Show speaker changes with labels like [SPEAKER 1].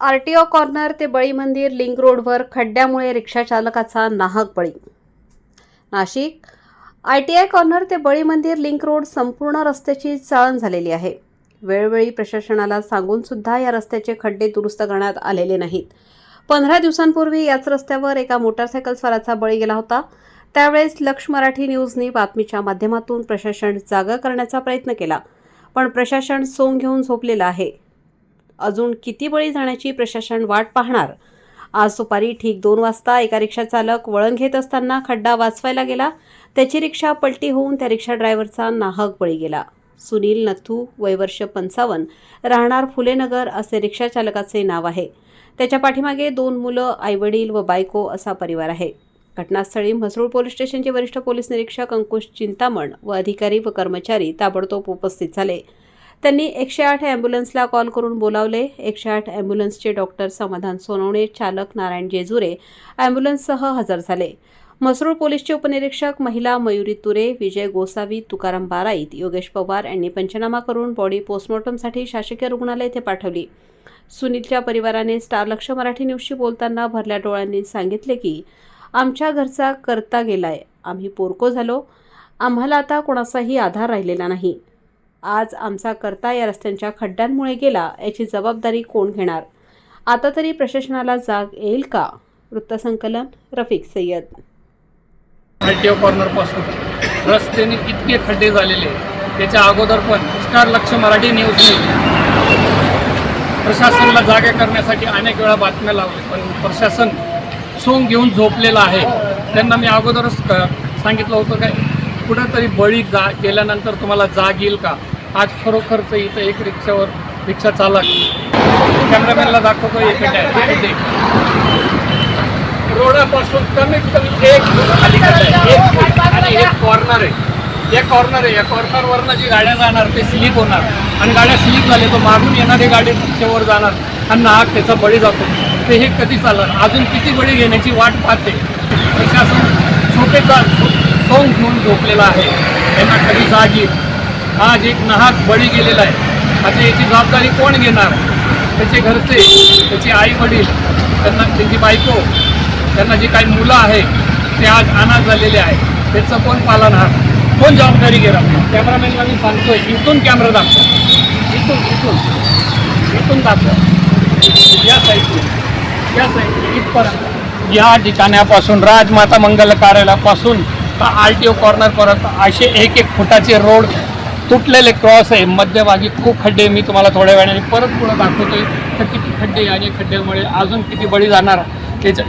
[SPEAKER 1] RTO corner ते बळी मंदिर लिंक रोडवर खड्ड्यामुळे रिक्षा चालकाचा नाहक बळी. Nashik I T I corner ते बळी मंदिर लिंक रोड संपूर्ण रस्त्याची चाळण झालेली आहे. वेळोवेळी प्रशासनाला सांगून सुद्धा या रस्त्याचे खड्डे दुरुस्त करण्यात आलेले नाहीत. पंधरा दिवसांपूर्वी याच रस्त्यावर एका मोटारसायकल स्वाराचा बळी गेला होता. त्यावेळेस लक्ष मराठी न्यूजनी बातमीच्या माध्यमातून प्रशासन जागा करण्याचा प्रयत्न केला. पण प्रशासन सोंग घेऊन झोपलेलं आहे. अजून किती बळी जाण्याची प्रशासन वाट पाहणार? आज दुपारी ठीक दोन वाजता एका रिक्षा चालक वळण घेत असताना खड्डा वाचवायला गेला. त्याची रिक्षा पलटी होऊन त्या रिक्षा ड्रायव्हरचा नाहक बळी गेला. सुनील नथू वयवर्ष पंचावन्न राहणार फुलेनगर असे रिक्षा चालकाचे नाव आहे. त्याच्या पाठीमागे दोन मुलं आईवडील व बायको असा परिवार आहे. घटनास्थळी म्हसरूळ पोलीस स्टेशनचे वरिष्ठ पोलीस निरीक्षक अंकुश चिंतामण व अधिकारी व कर्मचारी ताबडतोब उपस्थित झाले. त्यांनी एकशे आठ ॲम्ब्युलन्सला कॉल करून बोलावले. एकशे आठ ॲम्ब्युलन्सचे डॉक्टर समाधान सोनवणे चालक नारायण जेजुरे ॲम्ब्युलन्ससह हजर झाले. म्हसरूळ पोलीसचे उपनिरीक्षक महिला मयुरी तुरे विजय गोसावी तुकाराम बाराईत योगेश पवार यांनी पंचनामा करून बॉडी पोस्टमॉर्टमसाठी शासकीय रुग्णालय येथे पाठवली. सुनीलच्या परिवाराने स्टार लक्ष मराठी न्यूजशी बोलताना भरल्या डोळ्यांनी सांगितले की आमच्या घरचा करता गेलाय. आम्ही पोरको झालो. आम्हाला आता कोणाचाही आधार राहिलेला नाही. आज आमचा करता या रस्त्यांच्या खड्ड्यांमुळे गेला याची जबाबदारी कोण घेणार? आता तरी प्रशासनाला जाग येईल का? वृत्तसंकलन रफिक सय्यद.
[SPEAKER 2] आर कॉर्नरपासून रस्त्याने कितके खड्डे झालेले त्याच्या अगोदर पण स्टार लक्ष मराठी न्यूजने प्रशासनाला जागे करण्यासाठी अनेक वेळा बातम्या लावल्या पण प्रशासन सोंग घेऊन झोपलेलं आहे. त्यांना मी अगोदरच सांगितलं होतं काय कुठंतरी बळी जा गेल्यानंतर तुम्हाला जाग येईल का? आज खरोखरच इथं एक रिक्षावर रिक्षा चालक कॅमेरामॅनला दाखवतो एक रोडापासून कमीत कमी एक कॉर्नर आहे. एक फूट आणि एक कॉर्नर आहे. कॉर्नर आहे. या कॉर्नरवरनं जी गाड्या जाणार ते स्लिप होणार. आणि गाड्या स्लिप झाल्या तर मागून येणारी गाडी रिक्षेवर जाणार. आणि नाहक त्याचा बळी जातो. ते हे कधी चालणार? अजून किती बळी घेण्याची वाट पाहते. प्रशासन झोपेचा सोंग घेऊन झोपलेला आहे. त्यांना कधी जाग येईल आज एक नाहक बळी गेलेला आहे. आता याची जबाबदारी कोण घेणार? त्याचे घरचे त्याचे आई वडील त्यांना त्यांची बायको त्यांना जी काही मुलं आहे ते आज अनाथ झालेले आहे. त्याचं कोण पालन हा कोण जबाबदारी घेणार? कॅमेरामॅनला मी सांगतोय इथून कॅमेरा दाखवा. इथून इथून इथून दाखवा. या साईडने या साईडने इथपर्यंत. या ठिकाणापासून राजमाता मंगल कार्यालयापासून आर टी ओ कॉर्नरपर्यंत असे एक एक फुटाचे रोड तुटलेले क्रॉस आहे. मध्यभागी खूप खड्डे मी तुम्हाला थोड्या वेळाने परत पुढे दाखवतोय. तर किती खड्डे आणि खड्ड्यामुळे अजून किती बळी जाणार याच्या